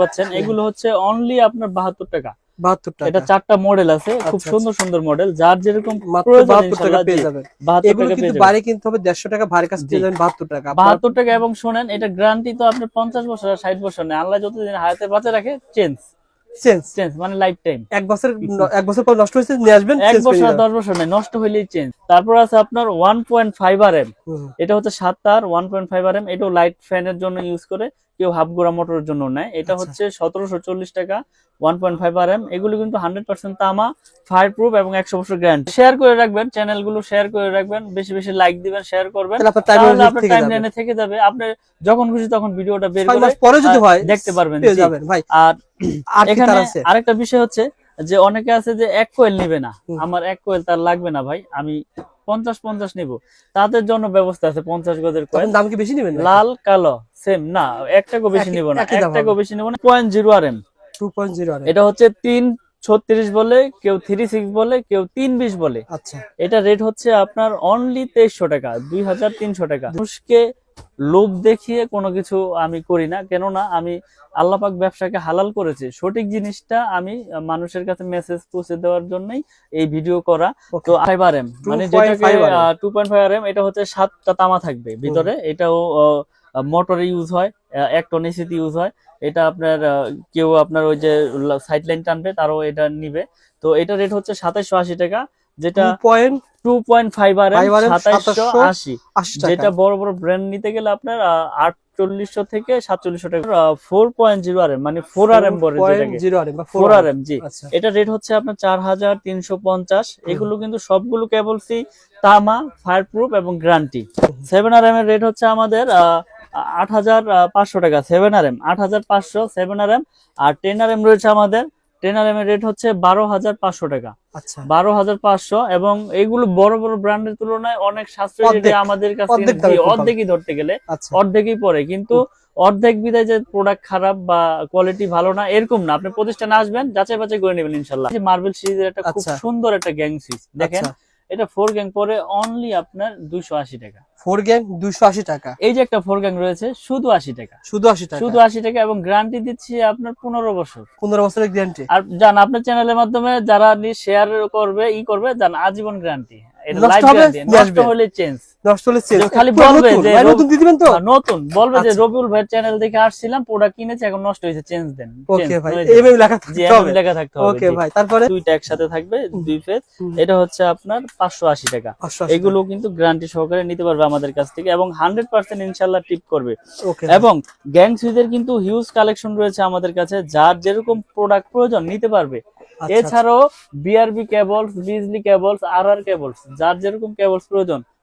পাচ্ছেন। এগুলো হচ্ছে অনলি আপনার বাহাত্তর টাকা। এটা চারটা মডেল আছে খুব আচ্ছা, সুন্দর সুন্দর মডেল যার যেরকম কিন্তু হবে দেড়শো টাকা ভারী কাছে পেয়ে যাবেন বাহাত্তর টাকা। বাহাত্তর টাকা এবং শোনেন এটা গ্যারান্টি তো আপনার পঞ্চাশ বছর আর ষাট বছর নেই। আল্লাহ যতদিন হায়াতে বাঁচে রাখে চেঞ্জ চেঞ্জ চেঞ্জ মানে লাইফ টাইম এক বছর এক বছর পর নষ্ট হয়েছে নিয়ে আসবেন এক বছর দশ বছর নেই নষ্ট হইলেই চেঞ্জ তারপর আছে আপনার one point five R M এটা হচ্ছে সাত তার one point five R M এটাও লাইট ফ্যানের জন্য ইউজ করে। কেউ হাফ গোড়া মোটরের জন্য নেয়। এটা আচ্ছা। হচ্ছে সতেরোশো চল্লিশ টাকা one point five R M এগুলো কিন্তু হান্ড্রেড পার্সেন্ট তামা ফায়ার প্রুফ এবং একশো বছর গ্যারান্টি শেয়ার করে রাখবেন চ্যানেলগুলো শেয়ার করে রাখবেন বেশি বেশি লাইক দিবেন শেয়ার করবেন। তাহলে আপনার টাইম থেকে যাবে। লাইনে থেকে যাবে। আপনি যখন খুশি তখন ভিডিওটা বের করে পরে যদি হয় দেখতে পারবেন। আর এখানে আরেকটা বিষয় হচ্ছে যে অনেকে আছে যে এক কোয়েল নিবে না। আমার এক কোয়েল তার লাগবে না ভাই। আমি পঞ্চাশ পঞ্চাশ নিব। তাদের জন্য ব্যবস্থা আছে পঞ্চাশ গজের কয়েন দাম কি বেশি নেবেন লাল কালো সেম না একটা কো বেশি নিব না। একটা হবে। বেশি নিব না। Point zero R M two point zero এটা হচ্ছে তিন ছত্রিশ বলে কেউ থ্রি সিক্স বলে কেউ তিন বিশ বলে। আচ্ছা। এটা রেট হচ্ছে আপনার অনলি তেইশশো টাকা দুই হাজার তিনশো টাকা। মানুষকে লোভ দেখিয়ে কোনো কিছু আমি করি না। কেননা আমি আল্লাপাক ব্যবসাকে হালাল করেছি। সঠিক জিনিসটা আমি মানুষের কাছে মেসেজ পৌঁছে দেওয়ার জন্যই এই ভিডিও করা। তো ফাইভ আর এম মানে যেটাকে টু পয়েন্ট ফাইভার এম এটা হচ্ছে সাতটা তামা থাকবে ভিতরে। এটাও মোটরে ইউজ হয় এক টন এসিতে ইউজ হয়। এটা আপনার কেউ আপনার ওই যে সাইড লাইন টানবে তারও এটা নিবে। তো এটা রেট হচ্ছে সাতাইশশো আশি টাকা যেটা point two point five R Five RM, সাতাইশশো 2780 আশি। আশি টাকা। যেটা বড় বড় ব্র্যান্ড নিতে গেলে আপনার আটচল্লিশশো থেকে সাতচল্লিশশো টাকা। Four point zero R M মানে four R M four R M জি। আচ্ছা। এটা রেট হচ্ছে আপনার চার হাজার তিনশো পঞ্চাশ। এগুলো কিন্তু সবগুলো কেবলসই তামা ফায়ার প্রুফ এবং গ্যারান্টি সেভেন আর এম এর রেট হচ্ছে আমাদের আট হাজার পাঁচশো টাকা সেভেন আর এম আট হাজার পাঁচশো সেভেন আর এম আর টেন আর এম রয়েছে আমাদের টেন এম এর রেট হচ্ছে বারো হাজার পাঁচশো টাকা। আচ্ছা। বারো হাজার পাঁচশো এবং এইগুলো বড় বড় ব্র্যান্ডের তুলনায় অনেক সাশ্রয়ী আমাদের কাছে অর্ধেকই ধরতে গেলে আচ্ছা। অর্ধেকই পরে কিন্তু অর্ধেক বিদায় যে প্রোডাক্ট খারাপ বা কোয়ালিটি ভালো না এরকম না। আপনি প্রতিষ্ঠানে আসবেন যাচাই বাছাই করে নেবেন ইনশাল্লাহ। মার্বেল সিরিজের একটা খুব আচ্ছা। সুন্দর একটা গ্যাং সুইচ দেখেন এটা ফোর গ্যাং পরে অনলি আপনার দুইশো আশি টাকা। ফোর গ্যাং দুইশো আশি টাকা। এই যে একটা ফোর গ্যাং রয়েছে শুধু আশি টাকা। শুধু আশি টাকা। শুধু আশি টাকা এবং গ্যারান্টি দিচ্ছি আপনার পনেরো বছর। পনেরো বছরের গ্যারান্টি আর জান আপনার চ্যানেলের মাধ্যমে যারা শেয়ার করবে ই করবে জান আজীবন গ্যারান্টি এটা লাইফ গ্যারান্টি নষ্ট হলে চেঞ্জ নষ্ট হলে চেঞ্জ। যে খালি বলবে যে নতুন দিবেন তো? নতুন। বলবে যে আচ্ছা। রবিউল ভাইয়ের চ্যানেল দেখে আসছিলাম প্রোডাক্ট কিনেছি এখন নষ্ট হয়েছে চেঞ্জ দেন। ওকে ভাই এইভাবে লেখা জি থাকতে হবে লেখা থাকতে হবে ওকে ভাই তারপরে? দুইটা একসাথে থাকবে দুই হুম। এটা হচ্ছে আপনার পাঁচশো আশি টাকা। এগুলো কিন্তু গ্যারান্টি সহকারে নিতে পারবে আমাদের কাছ থেকে এবং হান্ড্রেড পার্সেন্ট ইনশাল্লাহ টিপ করবে। এবং গ্যাং সুইচের কিন্তু হিউজ কালেকশন রয়েছে আমাদের কাছে যার যেরকম প্রোডাক্ট প্রয়োজন নিতে পারবে। আচ্ছা, এছাড়াও BRB cables Bijli cables R R cables যার যেরকম কেবলস প্রয়োজন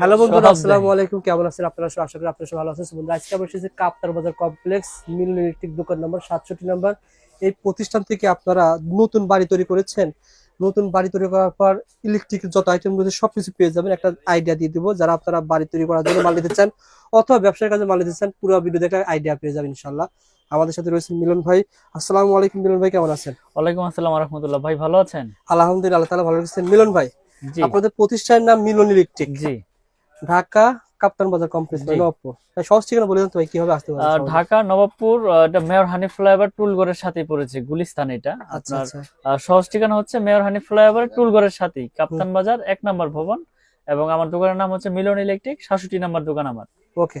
হ্যালো বন্ধুরা ভাই। আসসালামু আলাইকুম। কেমন আছেন আপনারা? সব আশা করি আপনারা সব ভালো আছেন। বন্ধুরা আজকে আমরা এসেছি কাপ্তার বাজার কমপ্লেক্স মিলন ইলেকট্রিক দোকান নম্বর সাতষট্টি নম্বর। এই প্রতিষ্ঠান থেকে আপনারা নতুন বাড়ি তৈরি করেছেন। নতুন বাড়ি তৈরি করার পর ইলেকট্রিক যত আইটেম রয়েছে সবকিছু পেয়ে যাবেন। একটা আইডিয়া দিয়ে দিব যারা আপনারা বাড়ি তৈরি করার জন্য মাল নিতে চান অথবা ব্যবসার কাজে মাল নিতে চান পুরো ভিডিও দেখে আইডিয়া পেয়ে যাবেন ইনশাল্লাহ আমাদের সাথে রয়েছেন মিলন ভাই। আসসালামু আলাইকুম মিলন ভাই কেমন আছেন? ওয়ালাইকুম আসসালাম রহমতুল্লাহ। ভাই ভালো আছেন? আলহামদুলিল্লাহ আল্লাহ তাআলা ভালো রেখেছেন। মিলন ভাই। আপনাদের প্রতিষ্ঠানের নাম মিলন ইলেকট্রিক। জি। ঢাকা কাপ্তান বাজার কমপ্লেক্স ভাই সহজ ঠিকানা বলে দেন তো ভাই কীভাবে আসতে আহ, ঢাকা নবাবপুর এটা মেয়র হানি ফ্লাইওভার টুলগড়ের সাথেই পড়েছে গুলিস্তান এটা। আচ্ছা আপনার আচ্ছা। সহজ ঠিকানা হচ্ছে মেয়র হানি ফ্লাইওভার টুলগড়ের সাথেই কাপ্তান বাজার এক নম্বর ভবন। এবং আমার দোকানের নাম হচ্ছে মিলন ইলেকট্রিক সাতষট্টি নাম্বার দোকান আমার। ওকে।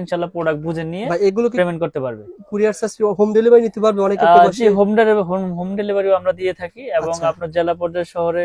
ইনশাল্লাহ প্রোডাক্ট বুঝে নিয়ে ভাই এগুলো পেমেন্ট করতে পারবে কুরিয়ার চার্জ হোম ডেলিভারি নিতে পারবে অনেকে হোম ডেলিভারি হোম ডেলিভারিও আমরা দিয়ে থাকি এবং আচ্ছা। আপনার জেলা পর্যায়ে শহরে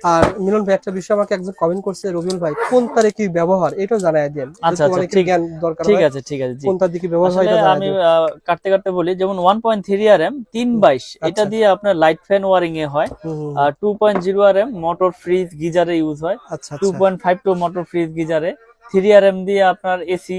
আর মিলন ভাই একটা বিষয় আমাকে একজন কমেন্ট করছে রবিউল ভাই কোন তারে কি ব্যবহার? এটাও জানাই দেন। আচ্ছা, আচ্ছা, ঠিক- জ্ঞান দরকার ঠিক আছে ঠিক আছে কোন তার দিকে ব্যবহার হয় আমি কাটতে কাটতে বলি যেমন one point three R M তিন বাইশ এটা আচ্ছা। দিয়ে আপনার লাইট ফ্যান ওয়ারিং এ হয়। আর two point zero R M motor fridge গিজারে use হয়। আচ্ছা টু আচ্ছা point five two motor fridge গিজারে। Three R M দিয়ে আপনার AC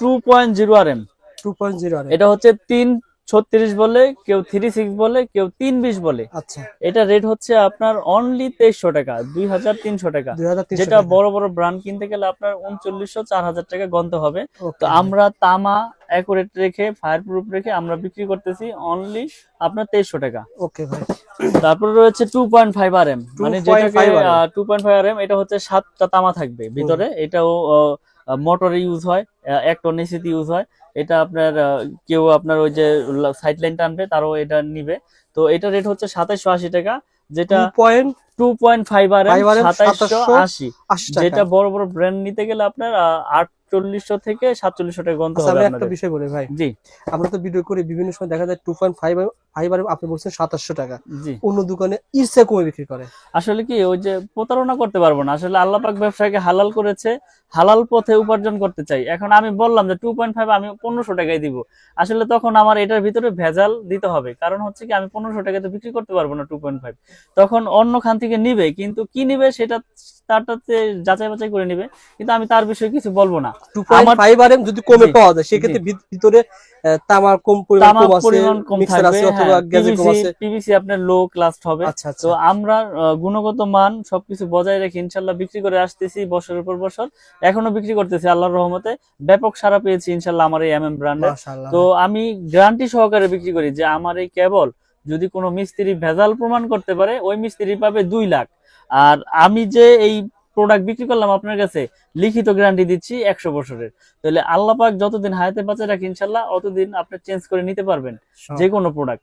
two point zero R M 2.0 আর এটা হচ্ছে তিন ছত্রিশ বলে কেউ থ্রি সিক্স বলে কেউ তিন বিশ বলে। আচ্ছা। এটা রেট হচ্ছে আপনার অনলি তেইশশো টাকা দুই হাজার তিনশো টাকা। যেটা বড় বড় ব্র্যান্ড কিনতে গেলে আপনার উনচল্লিশশো চার হাজার টাকা গন্তে হবে। তো আমরা তামা অ্যাকুরেট রেখে ফায়ার প্রুফ রেখে আমরা বিক্রি করতেছি অনলি আপনার তেইশশো টাকা। ওকে ভাই। তারপরে রয়েছে two point five R M মানে 2.5 যেটাকে two point five R M এটা হচ্ছে সাতটা তামা থাকবে ভিতরে। এটাও মোটরে ইউজ হয় এক টন এসিতে ইউজ হয়। এটা আপনার কেউ আপনার ওই যে সাইড লাইন টানবে তারও এটা নিবে। তো এটা রেট হচ্ছে সাতাইশশো আশি টাকা যেটা 2.80 two point five R M 5 সাতাইশশো আশি। যেটা বড় বড় ব্র্যান্ড নিতে গেলে আপনার আটচল্লিশশো থেকে সাতচল্লিশশো টাকা গন্ত আচ্ছা হবে একটা বিষয় বলি ভাই। জি। আমরা তো ভিডিও করি বিভিন্ন সময় দেখা যায় 2.5 ফাইভ আপনি বলছেন 2700 টাকা। অন্য দোকানে কমে বিক্রি করে? আসলে কি ওই যে প্রতারণা করতে পারব না। আসলে আল্লাহ পাক ব্যবসাকে হালাল করেছে হালাল পথে উপার্জন করতে চাই। এখন আমি বললাম যে টু পয়েন্ট ফাইভ আমি পনেরোশো টাকায় দিব। আসলে তখন আমার এটার ভিতরে ভেজাল দিতে হবে। কারণ হচ্ছে কি আমি পনেরোশো টাকায় তো বিক্রি করতে পারব না টু পয়েন্ট ফাইভ তখন অন্য খান থেকে নিবে কিন্তু কি নিবে সেটা তারটাতে যাচাই বাছাই করে নিবে। কিন্তু আমি তার বিষয়ে কিছু বলব না। 2.5 আর যদি কমে পাওয়া যায় সেক্ষেত্রে ভিতরে তামার কম পরিমাণ কম আছে মিক্সার থাকবে আছে পিভিসি আপনার লো ক্লাস হবে। আচ্ছা আচ্ছা। তো আমরা গুণগত মান সবকিছু বজায় রেখে ইনশাল্লাহ বিক্রি করে আসতেছি বছরের পর বছর। এখনও বিক্রি করতেছি আল্লাহর রহমতে। ব্যাপক সারা পেয়েছি ইনশাল্লাহ আমার এই এম এম ব্র্যান্ডে তো আমি গ্যারান্টি সহকারে বিক্রি করি যে আমার এই কেবল যদি কোনো মিস্ত্রি ভেজাল প্রমাণ করতে পারে ওই মিস্ত্রি পাবে দুই লাখ। আর আমি যে এই প্রোডাক্ট বিক্রি করলাম আপনার কাছে লিখিত গ্যারান্টি দিচ্ছি একশো বছরের। তাহলে আল্লাহ পাক যতদিন হায়াতে বাঁচে রাখি ইনশাল্লাহ অতদিন আপনি চেঞ্জ করে নিতে পারবেন। যে কোনো প্রোডাক্ট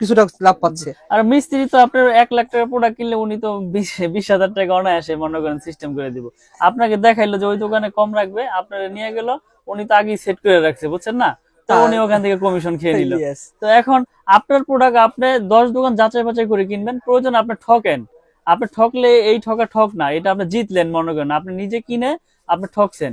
কিছুটা লাভ পাচ্ছে। আর মিস্ত্রি তো আপনার এক লাখ টাকার প্রোডাক্ট কিনলে উনি তো বিশ বিশ হাজার টাকা অনায়াসে মনে করেন সিস্টেম করে দিব। আপনাকে দেখাইলো যে ওই দোকানে কম রাখবে আপনার নিয়ে গেল উনি তো আগেই সেট করে রাখছে বুঝছেন না? তো উনি ওখান থেকে কমিশন খেয়ে নিল। তো এখন আপনার প্রোডাক্ট আপনি দশ দোকান যাচাই বাছাই করে কিনবেন প্রয়োজন আপনি ঠকেন। আপনি ঠকলে এই ঠকা ঠক না এটা আপনি জিতলেন মনে করেন। আপনি নিজে কিনে আপনি ঠকছেন।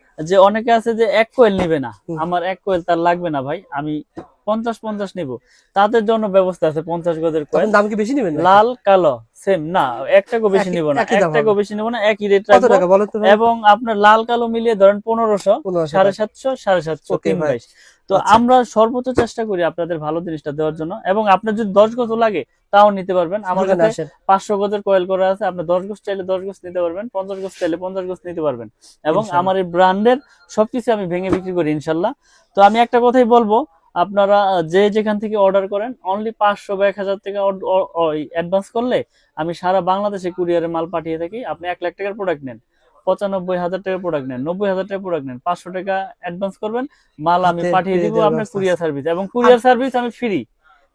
যে অনেকে আছে যে এক কোয়েল নিবে না। আমার এক কোয়েল তার লাগবে না ভাই আমি পঞ্চাশ পঞ্চাশ নিব। তাদের জন্য ব্যবস্থা আছে পঞ্চাশ গজের কোয়েল দাম কি বেশি নেবেন লাল কালো সেম না এক টাকা বেশি নিব না। একই এক দাম বেশি নিব না একই রেট রাখব? এবং আপনার লাল কালো মিলিয়ে ধরেন পনেরোশো সাড়ে সাতশো সাড়ে সাতশো তিন বাইশ। তো আচ্ছা। আমরা সর্বোচ্চ চেষ্টা করি আপনাদের ভালো জিনিসটা দেওয়ার জন্য। এবং আপনার যদি দশ গজ লাগে তাও নিতে পারবেন। আমার কাছে পাঁচশো গজের কয়েল করা আছে। আপনি দশ গজ চাইলে দশ গজ নিতে পারবেন পঞ্চাশ গজ চাইলে পঞ্চাশ গজ নিতে পারবেন। এবং আমার এই ব্র্যান্ডের সবকিছু আমি ভেঙে বিক্রি করি ইনশাল্লাহ। তো আমি একটা কথাই বলব আপনারা যে যেখান থেকে অর্ডার করেন অনলি পাঁচশো বা এক হাজার টাকা অ্যাডভান্স করলে আমি সারা বাংলাদেশে কুরিয়ারে মাল পাঠিয়ে থাকি। আপনি এক লাখ টাকার প্রোডাক্ট নেন পঁচানব্বই হাজার টাকার প্রোডাক্ট নেন নব্বই হাজার টাকার প্রোডাক্ট নেন পাঁচশো টাকা অ্যাডভান্স করবেন মাল আমি পাঠিয়ে দিব আপনার কুরিয়ার সার্ভিস এবং কুরিয়ার সার্ভিস আমি ফ্রি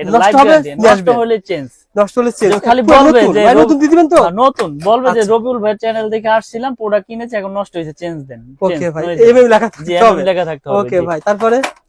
এটা নষ্ট গ্যারান্টি নষ্ট হলে চেঞ্জ নষ্ট হলে চেঞ্জ খালি বলবে যে নতুন দিয়ে দিবেন তো? নতুন। বলবে যে আচ্ছা। রবিউল ভাই চ্যানেল দেখে আসছিলাম প্রোডাক্ট কিনেছে এখন নষ্ট হয়েছে চেঞ্জ দেন। ওকে ভাই লেখা থাকতে হবে। লেখা থাকতে হবে ওকে ভাই তারপরে?